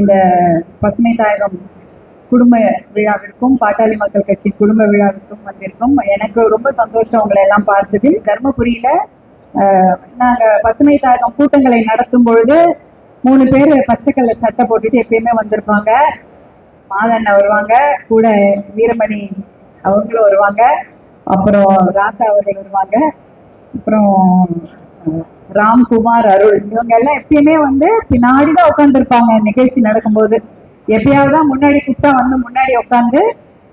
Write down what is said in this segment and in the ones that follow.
இந்த பசுமை தாயகம் குடும்ப விழாவிற்கும் பாட்டாளி மக்கள் கட்சி குடும்ப விழாவிற்கும் வந்திருக்கும். எனக்கு ரொம்ப சந்தோஷம் உங்களை எல்லாம் பார்த்தது தர்மபுரியில நாங்கள் நாங்க பசுமை தாயகம் கூட்டங்களை நடத்தும் பொழுது மூணு பேர் பச்சை சட்டை போட்டுட்டு எப்பயுமே வந்திருப்பாங்க. மாதண்ணா வருவாங்க கூட வீரமணி அவங்களும் வருவாங்க. அப்புறம் ராசா அவர்கள் வருவாங்க. அப்புறம் ராம்குமார் அருள். இவங்க எல்லாம் எப்பயுமே வந்து பின்னாடி தான் உட்காந்துருப்பாங்க நிகழ்ச்சி நடக்கும்போது எப்பயாவது தான் முன்னாடி கூப்பிட்டா வந்து முன்னாடி உட்காந்து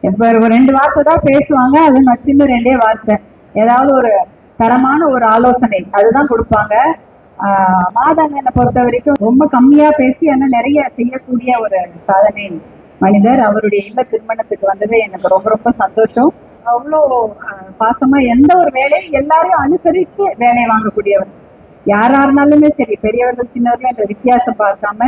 இப்போ ஒரு ரெண்டு வார்த்தை தான் பேசுவாங்க. அது மச்சின்னு ரெண்டே வார்த்தை. ஏதாவது ஒரு தரமான ஒரு ஆலோசனை அதுதான் கொடுப்பாங்க. ஆஹ் மாதங்கனை பொறுத்த வரைக்கும் ரொம்ப கம்மியா பேசி ஆனால் நிறைய செய்யக்கூடிய ஒரு சாதனை மனிதர். அவருடைய இல்ல திருமணத்துக்கு வந்தது எனக்கு ரொம்ப ரொம்ப சந்தோஷம். அவ்வளோ பாசமா எந்த ஒரு வேலையும் எல்லாரையும் அனுசரித்து வேலை வாங்கக்கூடியவர். யாரா இருந்தாலுமே சரி பெரியவர்கள் சின்னவர்கள் என்ற வித்தியாசம் பார்க்காம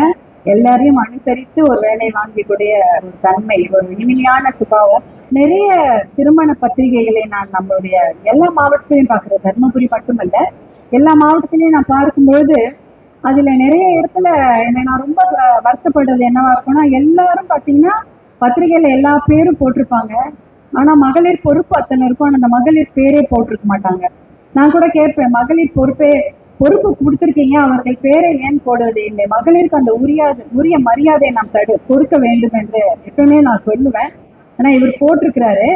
எல்லாரையும் அனுசரித்து ஒரு வேலை வாங்கக்கூடிய ஒரு தன்மை ஒரு இனிமையான சுபாவம். நிறைய திருமண பத்திரிகைகளை நான் நம்மளுடைய எல்லா மாவட்டத்திலையும் பார்க்கிறேன். தர்மபுரி மட்டுமல்ல எல்லா மாவட்டத்திலையும் நான் பார்க்கும்பொழுது அதுல நிறைய இடத்துல என்னை நான் ரொம்ப வருத்தப்படுறது என்னவா இருக்கும்னா எல்லாரும் பாத்தீங்கன்னா பத்திரிகையில எல்லா பேரும் போட்டிருப்பாங்க. ஆனா மகளிர் பொறுப்பு அத்தனை இருக்கும். ஆனா அந்த மகளிர் பேரே போட்டிருக்க மாட்டாங்க. நான் கூட கேட்பேன் மகளிர் பொறுப்பே பொறுப்பு கொடுத்திருக்கீங்க அவர்கள் பேரை ஏன் போடுவது இல்லை மகளிருக்கு அந்த உரிய உரிய மரியாதை நாம் தடு கொடுக்க வேண்டும் என்று எப்பவுமே நான் சொல்லுவேன். ஆனா இவர் போட்டிருக்கிறாரு.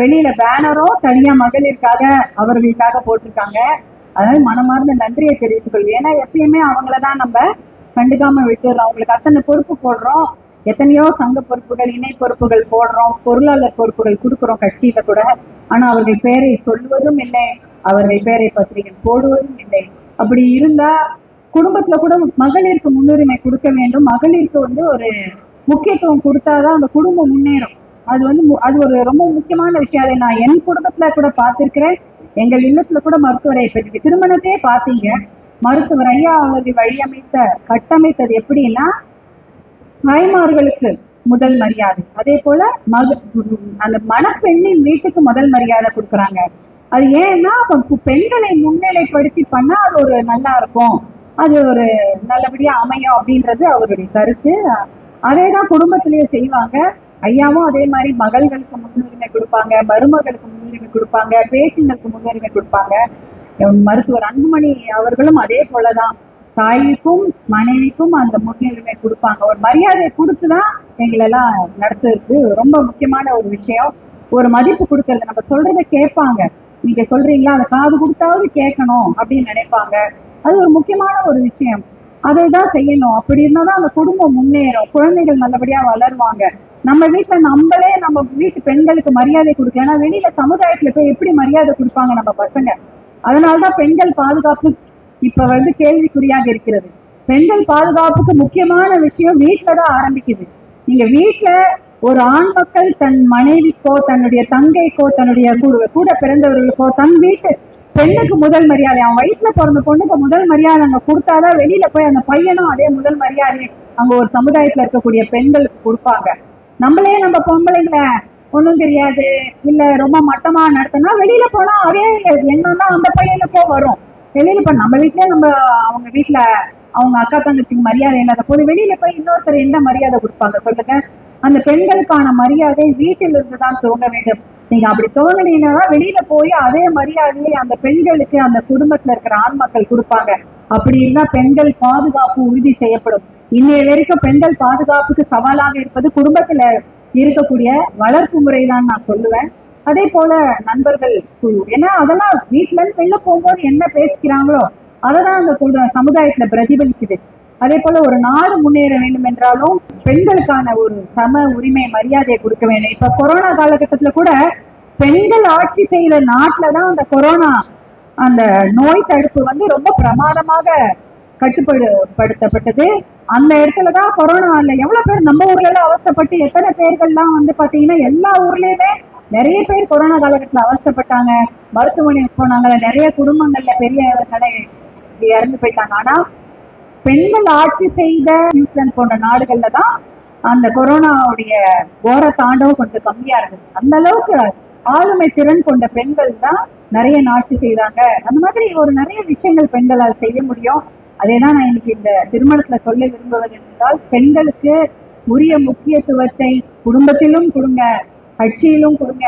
வெளியில பேனரும் தனியா மகளிருக்காக அவர்களுக்காக போட்டிருக்காங்க. அதனால மனமார்ந்த நன்றியை தெரிவித்துக் கொள்வேன் ஏன்னா எப்பயுமே அவங்களதான் நம்ம கண்டுக்காம விட்டுறோம் அவங்களுக்கு அத்தனை பொறுப்பு போடுறோம். எத்தனையோ சங்க பொறுப்புகள் இணை பொறுப்புகள் போடுறோம். பொருளாளர் பொறுப்புகள் கொடுக்குறோம் கட்சியில கூட. ஆனா அவர்கள் பெயரை சொல்வதும் இல்லை. அவர்கள் பெயரை பத்திரிகை போடுவதும் இல்லை. அப்படி இருந்தா குடும்பத்துல கூட மகளிருக்கு முன்னுரிமை கொடுக்க வேண்டும். மகளிருக்கு வந்து ஒரு முக்கியத்துவம் கொடுத்தாதான் அந்த குடும்பம் முன்னேறும். அது வந்து மு- அது ஒரு ரொம்ப முக்கியமான விஷயம். அதை நான் என் குடும்பத்துல கூட பார்த்திருக்கிறேன். எங்கள் இல்லத்துல கூட மருத்துவரை பற்றி திருமணத்தையே பார்த்தீங்க. மருத்துவர் ஐயா அவர்கள் வழியமைத்த கட்டமைத்தது எப்படின்னா தாய்மார்களுக்கு முதல் மரியாதை. அதே போல மக அந்த மணப்பெண்ணின் வீட்டுக்கு முதல் மரியாதை கொடுக்குறாங்க. அது ஏன்னா பெண்களை முன்னிலைப்படுத்தி பண்ணா அது ஒரு நல்லா இருக்கும் அது ஒரு நல்லபடியா அமையும் அப்படின்றது அவருடைய கருத்து. அதே தான் குடும்பத்திலேயே செய்வாங்க. ஐயாவும் அதே மாதிரி மகள்களுக்கு முன்னுரிமை கொடுப்பாங்க மருமகளுக்கு முன்னுரிமை கொடுப்பாங்க பேட்டிங்களுக்கு முன்னுரிமை கொடுப்பாங்க. மருத்துவர் அன்புமணி அவர்களும் அதே போலதான். தாய்க்கும் மனைவிக்கும் அந்த முன்னுரிமை கொடுப்பாங்க. ஒரு மரியாதை கொடுத்துதான் எங்களெல்லாம் நடத்துறது. ரொம்ப முக்கியமான ஒரு விஷயம். ஒரு மதிப்பு கொடுக்கறது. நம்ம சொல்றதை கேட்பாங்க. நீங்க சொல்றீங்களா? அதை காது கொடுத்தாவது கேட்கணும் அப்படின்னு நினைப்பாங்க. அது ஒரு முக்கியமான ஒரு விஷயம். அதை தான் செய்யணும். அப்படி இருந்தா தான் அந்த குடும்பம் முன்னேறும். குழந்தைகள் நல்லபடியா வளருவாங்க. நம்ம வீட்டுல நம்மளே நம்ம வீட்டு பெண்களுக்கு மரியாதை கொடுக்கலன்னா வெளியில சமுதாயத்துல போய் எப்படி மரியாதை கொடுப்பாங்க நம்ம பசங்க? அதனாலதான் பெண்கள் பாதுகாப்பு இப்ப வந்து கேள்விக்குறியாக இருக்கிறது. பெண்கள் பாதுகாப்புக்கு முக்கியமான விஷயம் வீட்டுல தான் ஆரம்பிக்குது. நீங்க வீட்டுல ஒரு ஆண் மக்கள் தன் மனைவிக்கோ தன்னுடைய தங்கைக்கோ தன்னுடைய கூட கூட பிறந்தவர்களுக்கோ தன் வீட்டு பெண்ணுக்கு முதல் மரியாதை அவன் வயிற்றுல பிறந்த பொண்ணுக்கு முதல் மரியாதை அங்க கொடுத்தாதான் வெளியில போய் அந்த பையனும் அதே முதல் மரியாதை அங்க ஒரு சமுதாயத்துல இருக்கக்கூடிய பெண்களுக்கு கொடுப்பாங்க. நம்மளே நம்ம பொம்பளைங்களை ஒண்ணும் தெரியாது. இல்ல ரொம்ப மட்டமா நடத்தினா வெளியில போனா அதே என்னன்னா அந்த பையனுக்கோ வரும். வெளியில இப்ப நம்ம வீட்டுல நம்ம அவங்க வீட்டுல அவங்க அக்கா தங்கச்சிக்கு மரியாதை இல்லாத போது வெளியில போய் இன்னொருத்தர் என்ன மரியாதை கொடுப்பாங்க சொல்லுங்க? அந்த பெண்களுக்கான மரியாதை வீட்டில் இருந்து தான் தோண வேண்டும். நீங்க அப்படி துவங்கினீங்கன்னா வெளியில போய் அதே மரியாதையை அந்த பெண்களுக்கு அந்த குடும்பத்துல இருக்கிற ஆண் மக்கள் கொடுப்பாங்க. அப்படி இருந்தா பெண்கள் பாதுகாப்பு உறுதி செய்யப்படும். இன்னைய வரைக்கும் பெண்கள் பாதுகாப்புக்கு சவாலாக இருப்பது குடும்பத்துல இருக்கக்கூடிய வளர்ப்பு முறை தான் நான் சொல்லுவேன். அதே போல நண்பர்கள் குழு ஏன்னா அதெல்லாம் வீட்டுல இருந்து வெளில போகும்போது என்ன பேசிக்கிறாங்களோ அததான் அந்த சமுதாயத்துல பிரதிபலிக்குது. அதே போல ஒரு நாடு முன்னேற வேண்டும் என்றாலும் பெண்களுக்கான ஒரு சம உரிமை மரியாதையை கொடுக்க வேண்டும் இப்ப கொரோனா காலகட்டத்துல கூட பெண்கள் ஆட்சி செய்த நாட்டுலதான் அந்த கொரோனா அந்த நோய் தடுப்பு வந்து ரொம்ப பிரமாதமாக கட்டுப்படுத்தப்பட்டது. அந்த இடத்துலதான் கொரோனா கொரோனால எவ்வளவு பேர் நம்ம ஊர்ல எல்லாம் அவசப்பட்டு எத்தனை பேர்கள்லாம் வந்து பாத்தீங்கன்னா எல்லா ஊர்லயுமே நிறைய பேர் கொரோனா காலகட்டத்துல அவசப்பட்டாங்க மருத்துவமனைக்கு போனாங்க. நிறைய குடும்பங்கள்ல பெரியவர்களே இறந்து போயிட்டாங்க. ஆனா பெண்கள் ஆட்சி செய்த நியூசிலாந்து போன்ற நாடுகள்ல தான் அந்த கொரோனாவுடைய கோர தாண்டவம் கொஞ்சம் கம்மியா இருக்குது அந்த அளவுக்கு ஆளுமை திறன் கொண்ட பெண்கள் தான் நிறைய நாட்சி செய்தாங்க. அந்த மாதிரி ஒரு நிறைய விஷயங்கள் பெண்களால் செய்ய முடியும். அதே தான் நான் இன்னைக்கு இந்த திருமணத்துல சொல்ல விரும்புவது என்றால் பெண்களுக்கு உரிய முக்கியத்துவத்தை குடும்பத்திலும் கொடுங்க கட்சியிலும் கொடுங்க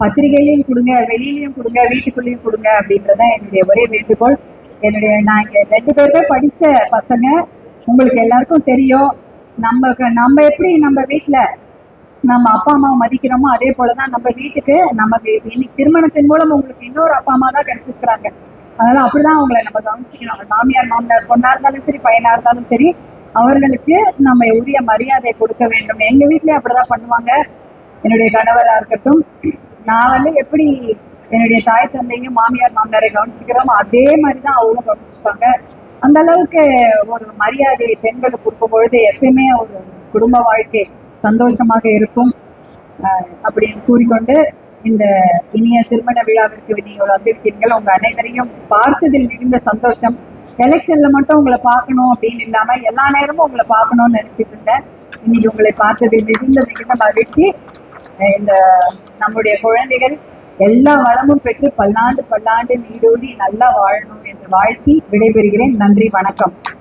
பத்திரிகையிலையும் கொடுங்க வெளியிலையும் கொடுங்க வீட்டுக்குள்ளேயும் கொடுங்க அப்படின்றத என்னுடைய ஒரே வேண்டுகோள். என்னுடைய நான் இங்க ரெண்டு பேருமே படிச்ச பசங்க. உங்களுக்கு எல்லாருக்கும் தெரியும். நம்ம நம்ம எப்படி நம்ம வீட்டில் நம்ம அப்பா அம்மாவை மதிக்கிறோமோ அதே போலதான் நம்ம வீட்டுக்கு நமக்கு இன்னைக்கு திருமணத்தின் மூலம் உங்களுக்கு இன்னொரு அப்பா அம்மா தான் கிடைச்சிருக்கிறாங்க. அதனால அப்படிதான் அவங்களை நம்ம கவனிச்சுக்கணும். மாமியார் மாமனார் பொண்ணா இருந்தாலும் சரி பையனா இருந்தாலும் சரி அவர்களுக்கு நம்ம உரிய மரியாதை கொடுக்க வேண்டும். எங்க வீட்லயே அப்படிதான் பண்ணுவாங்க. என்னுடைய கணவரா இருக்கட்டும். நான் வந்து எப்படி என்னுடைய தாய் தந்தையும் மாமியார் மாமனாரை கவனிச்சுக்கிறோம். அதே மாதிரிதான் அவங்களும் கவனிச்சுப்பாங்க. அந்த அளவுக்கு ஒரு மரியாதை பெண்களுக்கு கொடுக்கும் பொழுது எப்பயுமே ஒரு குடும்ப வாழ்க்கை சந்தோஷமாக இருக்கும். அப்படின்னு கூறிக்கொண்டு இந்த இனிய திருமண விழாவிற்கு நீங்கள் வந்திருக்கீர்கள் உங்க அனைவரையும் பார்த்ததில் மிகுந்த சந்தோஷம். எலெக்ஷன்ல மட்டும் உங்களை பார்க்கணும் அப்படின்னு இல்லாம எல்லா நேரமும் உங்களை பார்க்கணும்னு நினைச்சிட்டு இருந்தேன். இன்னைக்கு உங்களை பார்த்ததில் மிகுந்த மிகுந்த மகிழ்ச்சி. அஹ் இந்த நம்முடைய குழந்தைகள் எல்லா வளமும் பெற்று பல்லாண்டு பல்லாண்டு நீடோடி நல்லா வாழணும் என்று வாழ்த்தி விடைபெறுகிறேன். நன்றி வணக்கம்.